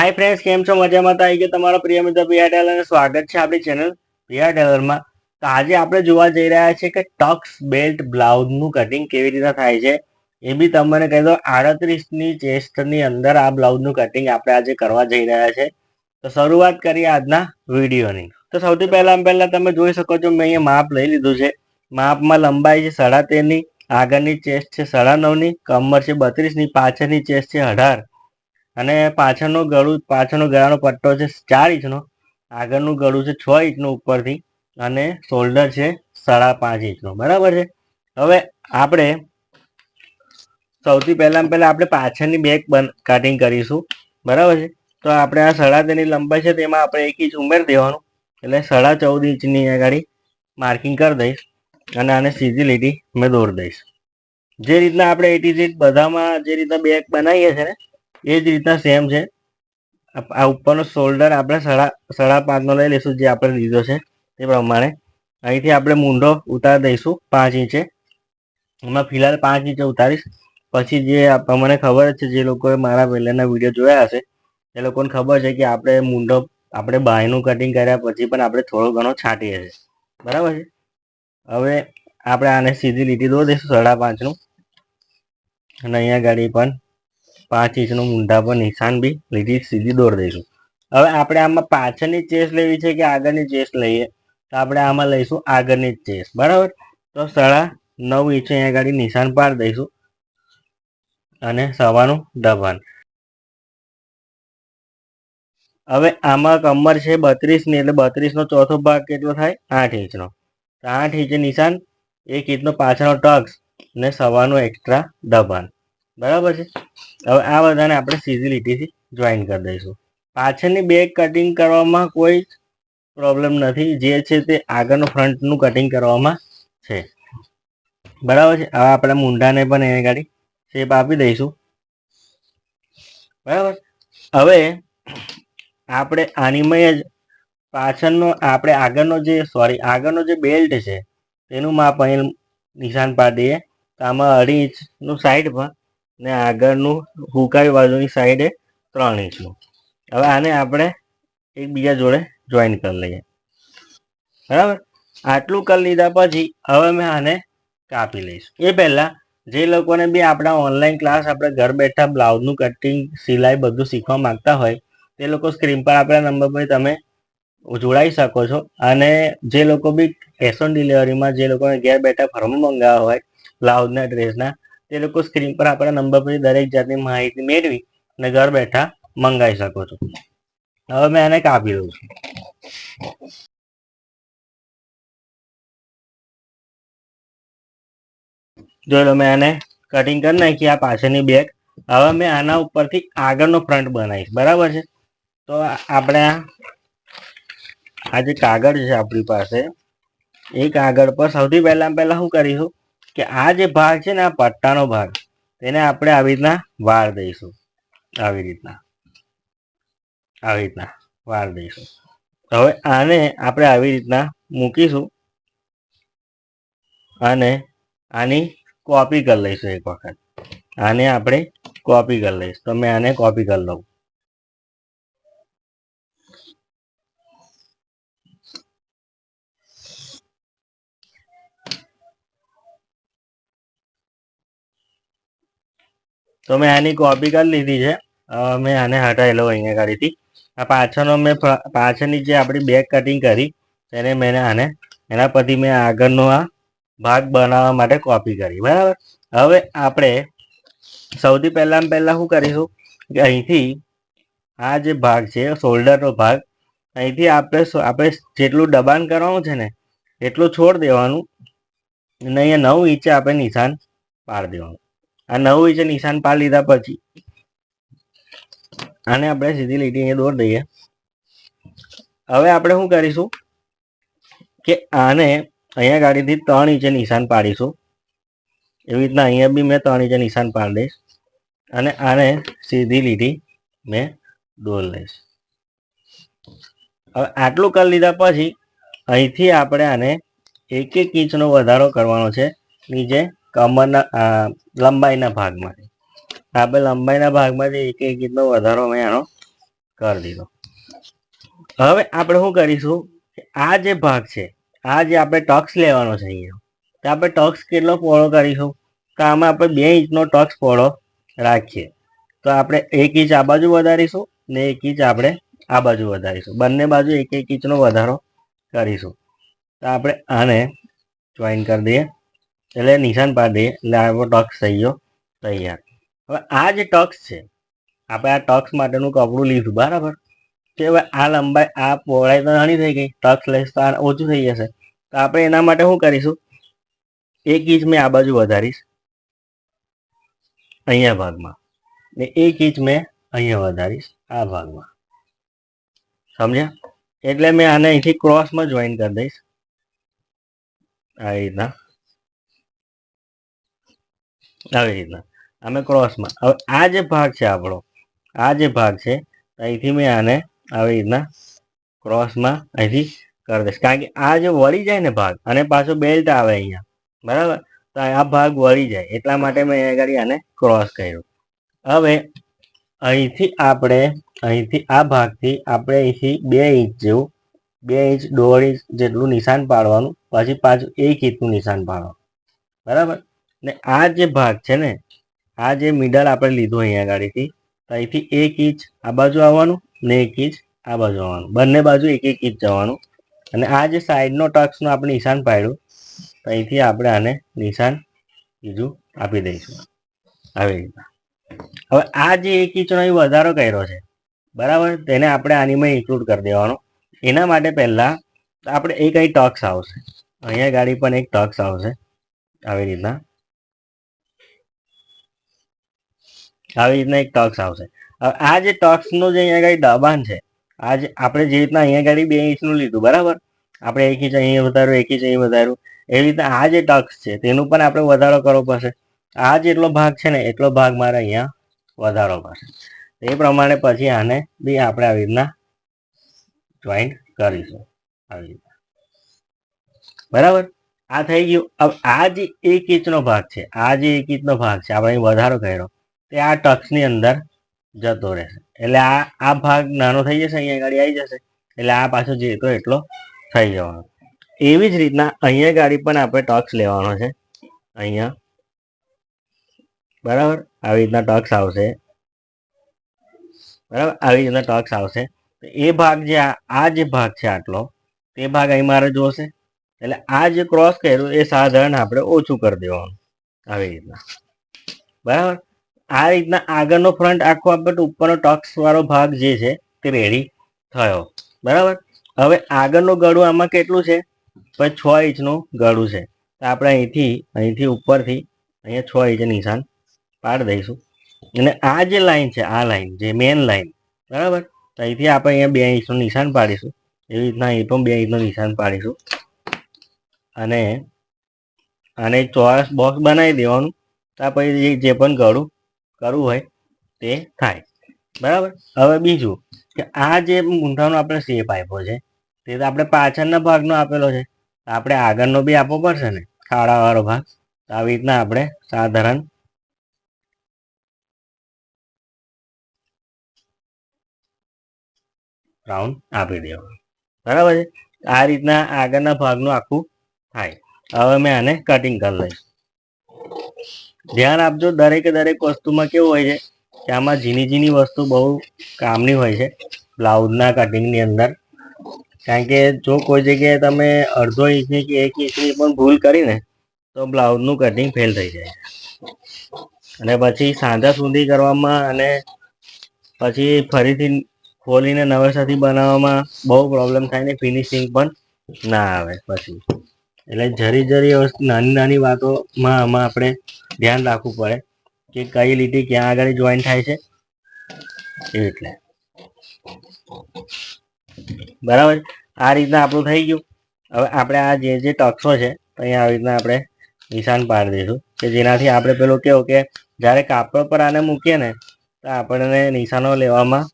Hi friends કેમ છો? મજામાં? તો આવી ગયો તમારા પ્રિય મિત્ર પ્રિયા ટેલર અને સ્વાગત છે આપણી ચેનલ પ્રિયા ટેલરમાં. તો આજે આપણે જોવા જઈ રહ્યા છીએ કે ટક્સ બેલ્ટ બ્લાઉઝનું કટિંગ કેવી રીતે થાય છે એ બી તમને કહી દો આડત્રીસની ચેસ્ટની અંદર આ બ્લાઉઝનું કટિંગ આપણે આજે કરવા જઈ રહ્યા છે. તો શરૂઆત કરીએ આજના વિડીયોની. તો સૌથી પહેલાં પહેલાં તમે જોઈ શકો છો, મેં અહીંયા માપ લઈ લીધું છે. માપમાં લંબાઈ છે સાડા તેરની, આગળની ચેસ્ટ છે સાડા નવની, કમર છે બત્રીસની, પાછળની ચેસ્ટ છે અઢાર. અને પાછળનું ગળું, પાછળનો ગળાનો પટ્ટો છે ચાર ઇંચનો. આગળનું ગળું છે છ ઇંચનું ઉપરથી અને શોલ્ડર છે સાડા પાંચ ઇંચનો. બરાબર છે? હવે આપણે સૌથી પહેલાં પહેલાં આપણે પાછળની બેક બન કટિંગ કરીશું. બરાબર છે? તો આપણે આ સાડા તેની લંબાઈ છે તેમાં આપણે એક ઇંચ ઉમેરી દેવાનું. એટલે સાડા ચૌદ ઇંચની આગળ માર્કિંગ કરી દઈશ અને આને સીધી લીટી મેં દોરી દઈશ. જે રીતના આપણે એટી ઝેડ બધામાં જે રીતના બેક બનાવીએ છીએ ને એ જ રીતના સેમ છે. આ ઉપરનો શોલ્ડર આપણે સાડા સાડા પાંચનો લઈ લઈશું જે આપણે લીધો છે તે પ્રમાણે. અહીંથી આપણે મૂંઢો ઉતારી દઈશું પાંચ ઇંચે. એમાં ફિલહાલ પાંચ ઇંચે ઉતારીશ. પછી જે મને ખબર છે જે લોકોએ મારા પહેલાંના વીડિયો જોયા હશે, એ લોકોને ખબર છે કે આપણે મૂંઢો આપણે બાયનું કટિંગ કર્યા પછી પણ આપણે થોડો ઘણો છાંટીએ છીએ. બરાબર છે? હવે આપણે આને સીધી લીટી દોરી દઈશું સાડા પાંચનું. અને અહીંયા ગાડી પણ પાંચ ઇંચનો મૂંઢા પર નિશાન બી લીધી, સીધી દોરી દઈશું. હવે આપણે આમાં પાછળની ચેસ લેવી છે કે આગળની ચેસ લઈએ? તો આપણે આમાં લઈશું આગળની ચેસ, બરાબર? તો સાડા નવ ઇંચ અહીંયા આગળ નિશાન પાડી દઈશું અને સવાનું દબાણ. હવે આમાં કમર છે બત્રીસની, એટલે બત્રીસનો ચોથો ભાગ કેટલો થાય? આઠ ઇંચનો. તો આઠ ઇંચ નિશાન, એક ઇંચનો પાછળનો ટક્સ ને સવાનું એક્સ્ટ્રા દબાણ. બરાબર છે? હવે આ બધાને આપણે સીધી લીટીથી જોઈન કરી દઈશું. પાછળની બે કટિંગ કરવામાં કોઈ પ્રોબ્લેમ નથી. જે છે તે આગળનું ફ્રન્ટનું કટિંગ કરવામાં છે. બરાબર છે? હવે આપણે મૂંઢાને પણ એને ગાડી શેપ આપી દઈશું. બરાબર? હવે આપણે આનીમય જ પાછળનો, આપણે આગળનો જે સોરી આગળનો જે બેલ્ટ છે, તેનું માપ અહીં નિશાન પાડીએ તો આમાં અઢી ઇંચનું સાઈડ પર ને આગળનું હુકાવી બાજુની સાઈડે ત્રણ ઇંચનું. હવે આને આપણે એકબીજા જોડે જોઈન કરી લઈએ. બરાબર? આટલું કરી લીધા પછી હવે મેં આને કાપી લઈશ. એ પહેલાં જે લોકોને બી આપણા ઓનલાઈન ક્લાસ આપણે ઘર બેઠા બ્લાઉઝનું કટિંગ સિલાઈ બધું શીખવા માંગતા હોય, તે લોકો સ્ક્રીન પર આપણા નંબર પર તમે જોડાઈ શકો છો. અને જે લોકો બી કેશ ઓન ડિલિવરીમાં જે લોકોને ઘેર બેઠા ફર્મ મંગાવ્યા હોય બ્લાઉઝના ડ્રેસના તે લોકો સ્ક્રીન પર આપણા નંબર પર દરેક જાતની માહિતી મેળવી અને ઘર બેઠા મંગાવી શકો છો. હવે મેં આને કાપી દઉં છું. જોઈ લો, મેં આને કટિંગ કરી નાખી, આ પાછળની બેગ હવે મેં આના ઉપરથી આગળનો ફ્રન્ટ બનાવીશ. બરાબર છે? તો આપણે આ જે કાગળ છે આપણી પાસે એ કાગળ પર સૌથી પહેલાં પહેલાં શું કરીશું? કે આ જે ભાગ છે ને આ પટ્ટાનો ભાગ, તેને આપણે આવી રીતના વાર દઈશું. આવી રીતના. આવી રીતના વાર દઈશું. હવે આને આપણે આવી રીતના મૂકીશું અને આની કોપી કરી લઈશું એક વખત. આને આપણે કોપી કરી લઈશું. તો મેં આને કોપી કરી લઉં. તો મેં આની કોપી કરી લીધી છે. મેં આને હટાવેલો અહીંયા ગાડીથી. આ પાછળનો મેં પાછળની જે આપણી બેક કટિંગ કરી, તેને મેં આને, એના પછી મેં આગળનો આ ભાગ બનાવવા માટે કોપી કરી. બરાબર? હવે આપણે સૌથી પહેલાં પહેલાં શું કરીશું કે અહીંથી આ જે ભાગ છે શોલ્ડરનો ભાગ, અહીંથી આપણે આપણે જેટલું દબાણ કરવાનું છે ને, એટલું છોડ દેવાનું. અને અહીંયા નવ ઇંચે આપણે નિશાન પાડી દેવાનું. આ નવું ઇંચે નિશાન પાર લીધા પછી. આને આપણે સીધી લીટી અહીંયા દોર દઈએ. હવે આપણે શું કરીશું કે આને અહીંયા ગાડીથી ત્રણ ઇંચે નિશાન પાડીશું. એવી રીતના અહીંયા બી મેં ત્રણ ઇંચે નિશાન પાડી દઈશ અને આને સીધી લીટી મેં દોર લઈશ. હવે આટલું કરી લીધા પછી અહીંથી આપણે આને એક એક ઇંચનો વધારો કરવાનો છે. નીચે કમરના લંબાઈના ભાગમાંથી. આપણે લંબાઈના ભાગમાંથી એક એક ઇંચનો વધારો મેં આનો કરી દીધો. હવે આપણે શું કરીશું આ જે ભાગ છે, આ જે આપણે ટક્સ લેવાનો છે અહીંયા, તો આપણે ટક્સ કેટલો પહોળો કરીશું? તો આમાં આપણે બે ઇંચનો ટક્સ પહોળો રાખીએ. તો આપણે એક ઇંચ આ બાજુ વધારીશું ને એક ઇંચ આપણે આ બાજુ વધારીશું. બંને બાજુ એક એક ઇંચનો વધારો કરીશું. તો આપણે આને જોઈન કરી દઈએ. એટલે નિશાન પાડી એટલે આવો ટક્સ થઈ ગયો, તૈયાર. હવે આ જે ટક્સ છે, આપણે આ ટક્સ માટેનું કપડું લીધું, બરાબર? કે હવે આ લંબાઈ, આ પહોળાઈ તો નાની થઈ ગઈ, ટક્સ લઈશ તો આ ઓછું થઈ જશે. તો આપણે એના માટે શું કરીશું? એક ઇંચ મેં આ બાજુ વધારીશ, અહીંયા ભાગમાં. ને એક ઇંચ મેં અહીંયા વધારીશ, આ ભાગમાં. સમજ્યા? એટલે મેં આને અહીંથી ક્રોસમાં જોઈન કરી દઈશ. આવી રીતના. આવી રીતના. અમે ક્રોસમાં હવે આ જે ભાગ છે આપણો, આ જે ભાગ છે અહીંથી મેં આને આવી રીતના ક્રોસમાં અહીંથી કરી દઈશ. કારણ કે આ જે વળી જાય ને ભાગ, અને પાછો બેલ્ટ આવે અહીંયા. બરાબર? તો આ ભાગ વળી જાય. એટલા માટે મેં અહીંયા આગળ આને ક્રોસ કર્યું. હવે અહીંથી આપણે, અહીંથી આ ભાગથી આપણે અહીંથી બે ઇંચ જેવું, બે ઇંચ દોઢ ઇંચ જેટલું નિશાન પાડવાનું, પછી પાછું એક ઇંચનું નિશાન પાડવાનું. બરાબર? ને આ જે ભાગ છે ને, આ જે મિડલ આપણે લીધું અહીંયા ગાડીથી, તો અહીંથી એક ઇંચ આ બાજુ આવવાનું ને એક ઇંચ આ બાજુ આવવાનું. બંને બાજુ એક એક ઇંચ જવાનું. અને આ જે સાઈડનો ટક્સનો આપણે નિશાન પાડ્યું, તો અહીંથી આપણે આને નિશાન બીજું આપી દઈશું. આવી રીતના. હવે આ જે એક ઇંચનો અહીં વધારો કર્યો છે, બરાબર? તેને આપણે આનીમાં ઇન્ક્લુડ કરી દેવાનો. એના માટે પહેલાં આપણે એક અહીં ટક્સ આવશે. અહીંયા ગાડી પણ એક ટક્સ આવશે. આવી રીતના. આવી રીતના એક ટક્સ આવશે. હવે આ જે ટક્સનું જે અહીંયા આગળ દબાણ છે આ આપણે જે રીતના અહીંયા ગાડી બે ઇંચનું લીધું, બરાબર? આપણે એક ઇંચ અહીંયા વધાર્યું, એક ઇંચ અહીં વધાર્યું. એવી રીતના આ જે ટક્સ છે, તેનું પણ આપણે વધારો કરવો પડશે. આ જેટલો ભાગ છે ને, એટલો ભાગ મારે અહીંયા વધારો પડશે. એ પ્રમાણે પછી આને બી આપણે આવી રીતના જોઈન્ટ કરીશું. આવી રીતના. બરાબર? આ થઈ ગયું. હવે આ જે એક ઇંચનો ભાગ છે, આ જે એક ઇંચનો ભાગ છે, આપણે અહીં વધારો કર્યો. તે આ ટક્સની અંદર જતો રહેશે. એટલે આ આ ભાગ નાનો થઈ જશે, અહીંયા ગાડી આવી જશે. એટલે આ પાછો જેતો એટલો થઈ જવાનો. એવી જ રીતના અહીંયા ગાડી પણ આપણે ટક્સ લેવાનો છે. અહીંયા. બરાબર? આવી રીતના ટક્સ આવશે. બરાબર? આવી રીતના ટક્સ આવશે. એ ભાગ જે આ જે ભાગ છે આટલો, તે ભાગ અહીં મારે જોશે. એટલે આ જે ક્રોસ કર્યું, એ સાધારણ આપણે ઓછું કરી દેવાનું. આવી રીતના. બરાબર? આ રીતના આગળનો ફ્રન્ટ આખો આપણે ઉપરનો ટક્સ વાળો ભાગ જે છે તે રેડી થયો. બરાબર? હવે આગળનું ગળું આમાં કેટલું છે? પછી છ ઇંચનું ગળું છે. તો આપણે અહીંથી અહીંથી ઉપરથી અહીંયા છ ઇંચ નિશાન પાડી દઈશું. અને આ જે લાઈન છે, આ લાઈન જે મેન લાઈન બરાબર? અહીંથી આપણે અહીંયા બે ઇંચનું નિશાન પાડીશું. એવી રીતના અહીં પણ બે ઇંચનું નિશાન પાડીશું. અને આને ચોરસ બોક્સ બનાવી દેવાનું. ત્યાં પછી જે પણ ગળું કરવું હોય તે થાય. બરાબર? હવે બીજું કે આ જે મૂંઢાનો આપણે શેપ આપ્યો છે, તે તો આપણે પાછળના ભાગનો આપેલો છે. આપણે આગળનો બી આપવો પડશે ને? ખાડાવાળો ભાગ. આવી રીતના આપણે સાધારણ રાઉન્ડ આપી દેવાનો. બરાબર છે? આ રીતના આગળના ભાગનું આખું થાય. હવે મેં આને કટિંગ કરી લઈશ. ધ્યાન આપજો, દરેકે દરેક વસ્તુમાં કેવું હોય છે કે આમાં ઝીણી ઝીણી વસ્તુ બહુ કામની હોય છે, બ્લાઉઝના કટિંગની અંદર. કારણ કે જો કોઈ જગ્યાએ તમે અડધો ઇંચની કે એક ઇંચની પણ ભૂલ કરીને તો બ્લાઉઝનું કટિંગ ફેલ થઈ જાય. અને પછી સાંધા સુધી કરવામાં અને પછી ફરીથી ખોલીને નવેસરથી બનાવવામાં બહુ પ્રોબ્લેમ થાય ને ફિનિશિંગ પણ ના આવે પછી. એટલે જરી જરી નાની નાની વાતોમાં આમાં આપણે ધ્યાન રાખવું પડે કે કઈ લીટી ક્યાં આગળ જોઈન થાય છે. એટલે. બરાબર? આ રીતના આપણું થઈ ગયું. હવે આપણે આ જે જે ટક્સો છે અહીંયા આવી રીતના આપણે નિશાન પાડી દઈશું. કે જેનાથી આપણે પેલું કેવું કે જ્યારે કાપડ પર આને મૂકીએ ને, તો આપણને નિશાનો લેવામાં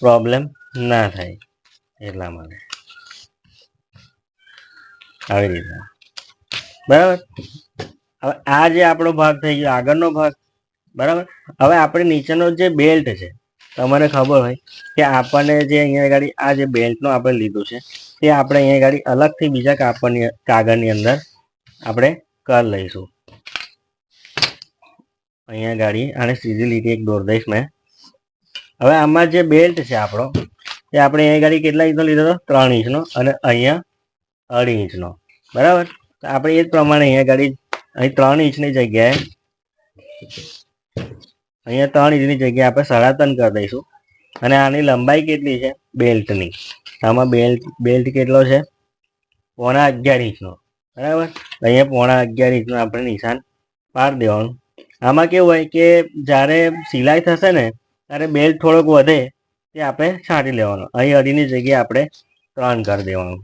પ્રોબ્લેમ ના થાય. એટલા માટે. આવી રીતના. બરાબર? હવે આ જે આપણો ભાગ થઈ ગયો, આગળનો ભાગ, બરાબર? હવે આપણે નીચેનો જે બેલ્ટ છે તમને ખબર હોય કે આપણને જે અહીંયા ગાડી, આ જે બેલ્ટનો આપણે લીધું છે તે આપણે અહીંયા ગાડી અલગથી બીજા કાપડની, કાગળની અંદર આપણે કર લઈશું. અહીંયા ગાડી, આને સીધી લીટી એક દોર દઈશ મેં. હવે આમાં જે બેલ્ટ છે આપણો, એ આપણે અહીંયા ગાડી કેટલા ઇંચનો લીધો હતો? ત્રણ ઇંચનો અને અહીંયા અઢી ઇંચનો. બરાબર? આપણે એ જ પ્રમાણે અહીંયા ગાડી અહીં ત્રણ ઇંચની જગ્યાએ. અહીંયા ત્રણ ઇંચની જગ્યાએ આપણે સાડા ત્રણ કરી દઈશું. અને આની લંબાઈ કેટલી છે? બેલ્ટની. આમાં બેલ્ટ બેલ્ટ કેટલો છે? પોણા અગિયાર ઇંચનો. બરાબર? અહીંયા પોણા અગિયાર ઇંચનું આપણે નિશાન પાર દેવાનું. આમાં કેવું હોય કે જ્યારે સિલાઈ થશે ને, ત્યારે બેલ્ટ થોડોક વધે, તે આપણે છાંટી લેવાનો. અહીં અઢીની જગ્યાએ આપણે ત્રણ કરી દેવાનું.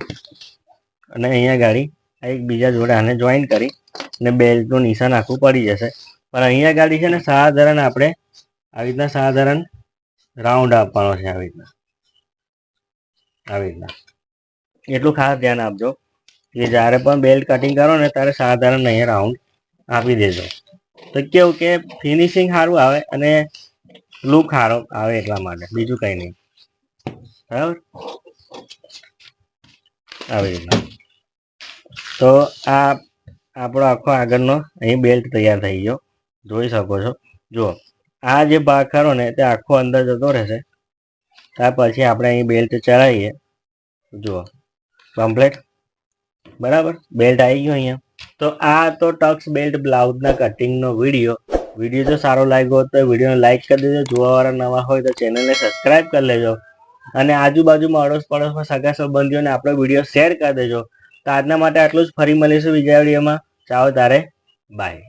અને અહીંયા ગાડી આ એકબીજા જોડે આને જોઈન કરી અને બેલ્ટનું નિશાન આખું પડી જશે. પણ અહીંયા ગાડી છે ને સાધારણ આપણે આવી રીતના સાધારણ રાઉન્ડ આપવાનો છે આવી રીતના. આવી રીતના. એટલું ખાસ ધ્યાન આપજો કે જ્યારે પણ બેલ્ટ કટિંગ કરો ને ત્યારે સાધારણ અહીંયા રાઉન્ડ આપી દેજો. તો કેવું કે ફિનિશિંગ સારું આવે અને લુક સારો આવે એટલા માટે, બીજું કંઈ નહીં. બરાબર? આવી રીતના. તો આ આપણો આખો આગળનો અહીં બેલ્ટ તૈયાર થઈ ગયો. જોઈ શકો છો. જુઓ, આ જે ભાગ ખરો ને તે આખો અંદર જતો રહેશે. ત્યાર પછી આપણે અહીં બેલ્ટ ચડાવીએ. જુઓ કમ્પ્લેટ બરાબર? બેલ્ટ આવી ગયો અહીંયા. તો આ તો ટક્સ બેલ્ટ બ્લાઉઝના કટિંગનો વીડિયો વીડિયો જો સારો લાગ્યો તો વિડીયોને લાઇક કરી દેજો. જોવાવાળા નવા હોય તો ચેનલને સબસ્ક્રાઈબ કરી લેજો. અને આજુબાજુમાં અડોશ પડોશમાં સગા સંબંધીઓને આપણો વીડિયો શેર કરી દેજો. તો આજના માટે આટલું જ. ફરી મળીશું બીજા વિડીયોમાં ચાલો તારે. બાય